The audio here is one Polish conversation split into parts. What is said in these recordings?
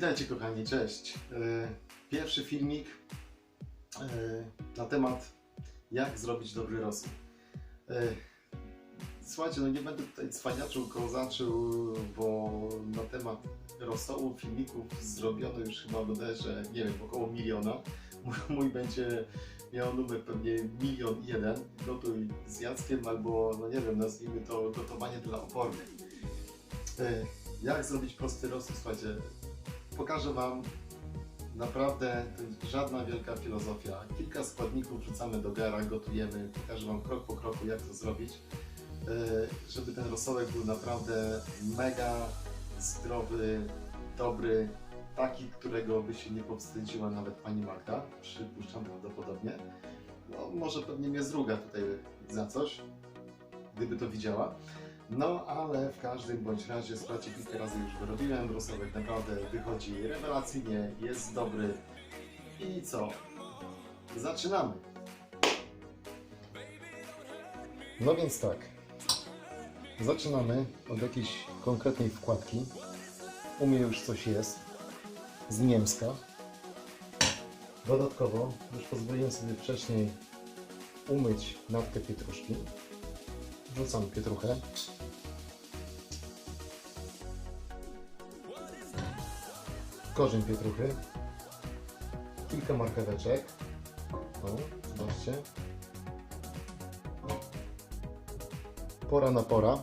Witajcie kochani, cześć. E, Pierwszy filmik e, na temat jak zrobić dobry rosół. E, Słuchajcie, no nie będę tutaj cwaniaczył, kozaczył, bo na temat rosołu filmików zrobiono już chyba bodajże, nie wiem, około miliona. Mój, będzie miał numer pewnie milion jeden. Gotuj z Jackiem albo, no nie wiem, nazwijmy to gotowanie dla opornych. Jak zrobić prosty rosół? Słuchajcie, pokażę Wam naprawdę żadna wielka filozofia. Kilka składników wrzucamy do gara, gotujemy, pokażę Wam krok po kroku jak to zrobić, e, żeby ten rosołek był naprawdę mega zdrowy, dobry, taki, którego by się nie powstydziła nawet Pani Magda, przypuszczam prawdopodobnie. No, może pewnie mnie zruga tutaj za coś, gdyby to widziała. No, ale w każdym bądź razie, słuchajcie, kilka razy już wyrobiłem, rosołek naprawdę wychodzi rewelacyjnie, jest dobry. I co? Zaczynamy! No więc tak, zaczynamy od jakiejś konkretnej wkładki. U mnie już coś jest z Niemska. Dodatkowo już pozwoliłem sobie wcześniej umyć natkę pietruszki. Wrzucam pietruchę. Korzeń pietruchy. Kilka marcheweczek. O, zobaczcie. Pora na pora.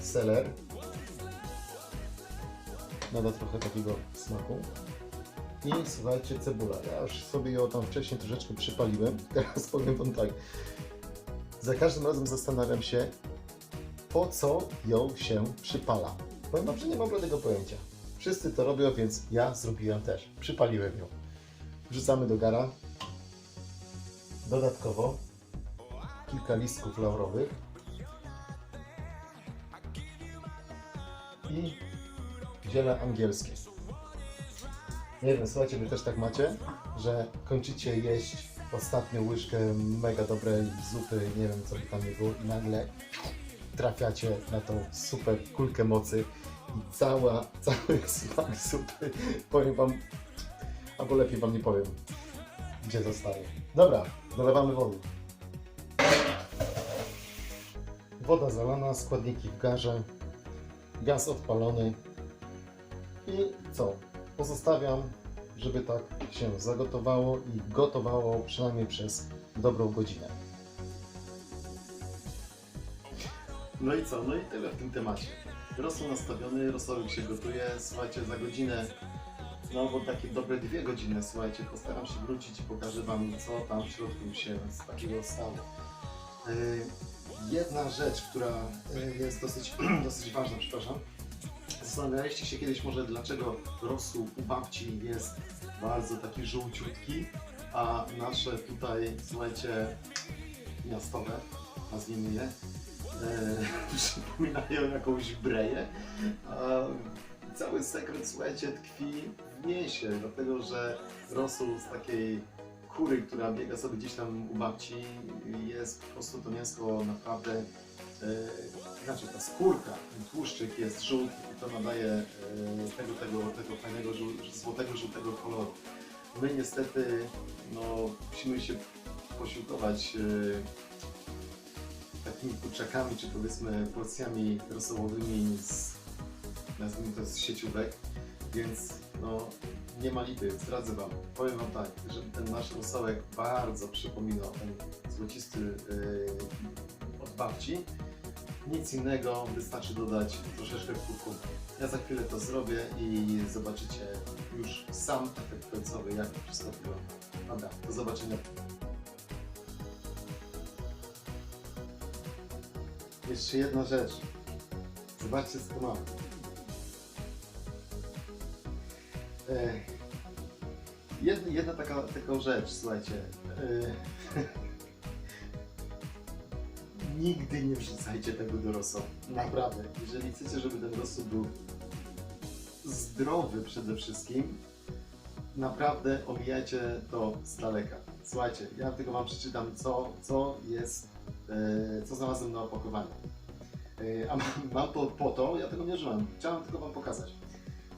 Seler. Nada trochę takiego smaku. I słuchajcie, cebula. Ja już sobie ją tam wcześniej troszeczkę przypaliłem. Teraz powiem Wam tak. Za każdym razem zastanawiam się, po co ją się przypala. Powiem Wam, że nie mam tego pojęcia. Wszyscy to robią, więc ja zrobiłem też. Przypaliłem ją. Wrzucamy do gara. Dodatkowo kilka listków laurowych. I ziele angielskie. Nie wiem, słuchajcie, wy też tak macie, że kończycie jeść ostatnią łyżkę mega dobrej zupy, nie wiem co by tam nie było i nagle trafiacie na tą super kulkę mocy i cała, cały smak zupy, powiem wam, albo lepiej wam nie powiem, gdzie zostaje. Dobra, dolewamy wody. Woda zalana, składniki w garze, gaz odpalony i co? Pozostawiam, żeby tak się zagotowało i gotowało przynajmniej przez dobrą godzinę. No i co? No i tyle w tym temacie. Rosół nastawiony, rosołek się gotuje. Słuchajcie, za godzinę, no albo takie dobre dwie godziny, słuchajcie, postaram się wrócić i pokażę Wam, co tam w środku się z takiego stało. Yy, Jedna rzecz, która yy, jest dosyć, dosyć ważna, przepraszam. Zastanawialiście się kiedyś może, dlaczego rosół u babci jest bardzo taki żółciutki, a nasze tutaj, słuchajcie, miastowe, nazwijmy je, przypominają jakąś breję. A cały sekret, słuchajcie, tkwi w mięsie, dlatego że rosół z takiej kury, która biega sobie gdzieś tam u babci, jest po prostu to mięsko naprawdę, e, znaczy ta skórka, tłuszczyk jest żółty i to nadaje e, tego, tego, tego fajnego, żół- złotego, żółtego koloru. My niestety, no, musimy się posiłkować e, takimi kurczakami, czy powiedzmy porcjami rosołowymi z, nazwijmy to z sieciówek, więc no nie ma lipy, zdradzę Wam. Powiem Wam tak, że ten nasz rosołek bardzo przypominał ten złocisty yy, od babci. Nic innego, wystarczy dodać troszeczkę kurkumy. Ja za chwilę to zrobię i zobaczycie już sam efekt końcowy, jak wszystko wygląda. Dobra, do zobaczenia. Jeszcze jedna rzecz. Zobaczcie, co tu mamy. Jedna, jedna taka, taka rzecz, słuchajcie. Nigdy nie wrzucajcie tego do. Naprawdę. Jeżeli chcecie, żeby ten rosół był zdrowy przede wszystkim, naprawdę omijajcie to z daleka. Słuchajcie, ja tylko Wam przeczytam, co, co jest, co znalazłem na opakowaniu. Yy, a mam, to po to, ja tego nie używam. Chciałem tylko Wam pokazać.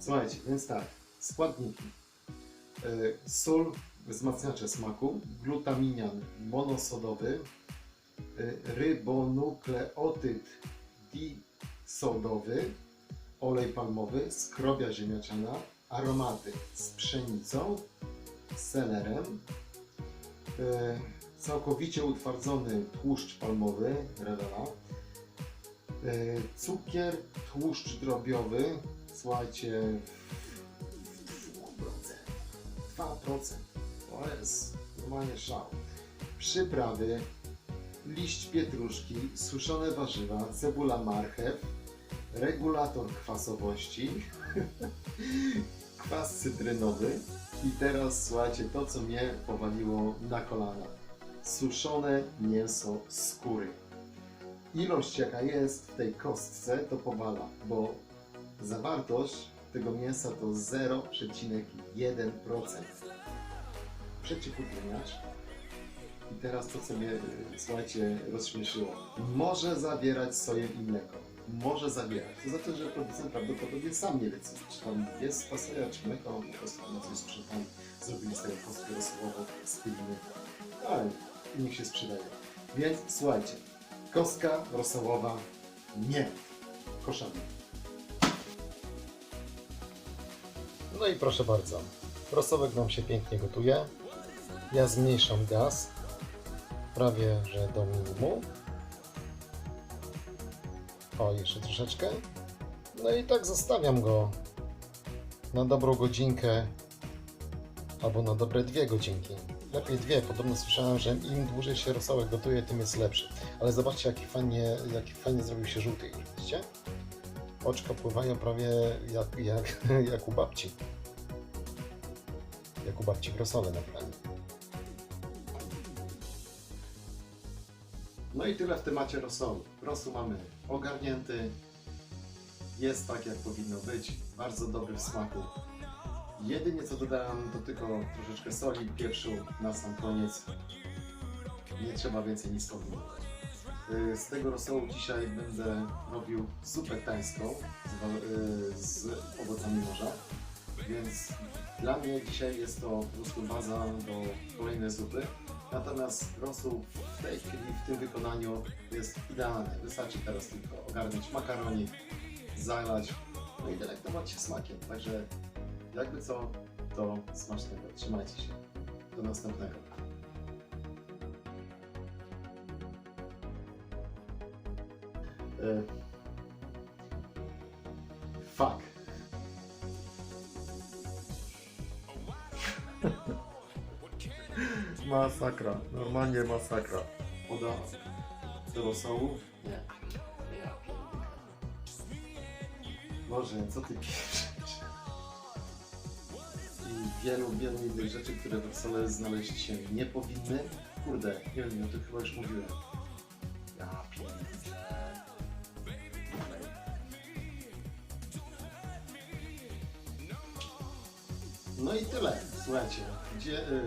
Słuchajcie, więc tak, składniki. Yy, sól, wzmacniacze smaku, glutaminian monosodowy, rybonukleotyd disodowy, olej palmowy, skrobia ziemniaczana, aromaty z pszenicą, selerem, e, całkowicie utwardzony tłuszcz palmowy, rewela, e, cukier, tłuszcz drobiowy, słuchajcie, 2%, 2%, to jest normalnie szał. Przyprawy, liść pietruszki, suszone warzywa, cebula marchew, regulator kwasowości, kwas cytrynowy. I teraz słuchajcie, to co mnie powaliło na kolana. Suszone mięso skóry. Ilość jaka jest w tej kostce to powala, bo zawartość tego mięsa to 0,1%. Przeciwutleniacz. I teraz to, co mnie, y, słuchajcie, rozśmieszyło. Może zawierać soję i mleko. Może zawierać. To znaczy, że producent prawdopodobnie sam nie wie, czy tam jest ta soja, czy mleko, po prostu na coś sprzątali. Zrobili z tego z filmy. Ale niech się sprzedaje. Więc słuchajcie, kostka rosołowa nie. Koszami. No i proszę bardzo, rosołek nam się pięknie gotuje. Ja zmniejszam gaz prawie że do minimum. O, jeszcze troszeczkę. No i tak zostawiam go na dobrą godzinkę albo na dobre dwie godzinki. Lepiej dwie, podobno słyszałem, że im dłużej się rosołek gotuje, tym jest lepszy. Ale zobaczcie, jaki fajnie, jaki fajnie zrobił się żółty widzicie? Oczka pływają prawie jak, jak, jak u babci. Jak u babci w rosole naprawdę. No i tyle w temacie rosołu. Rosół mamy ogarnięty. Jest tak, jak powinno być. Bardzo dobry w smaku. Jedynie co dodałem to tylko troszeczkę soli, pieprzu na sam koniec. Nie trzeba więcej nic kombinować. Y, Z tego rosołu dzisiaj będę robił zupę tańską z, y, z owocami morza. Więc dla mnie dzisiaj jest to po prostu baza do kolejnej zupy. Natomiast rosół w tej chwili, w tym wykonaniu jest idealny. Wystarczy teraz tylko ogarnąć makaronik, zalać, no i delektować się smakiem. Także jakby co, to smacznego. Trzymajcie się. Do następnego. Masakra, normalnie masakra. Woda z rosołu? Nie. Boże, co ty piszesz? I wielu, wielu innych rzeczy, które w rosole znaleźć się nie powinny. Kurde, nie wiem, ja to chyba już mówiłem. Ja. No i tyle, słuchajcie. Gdzie, y,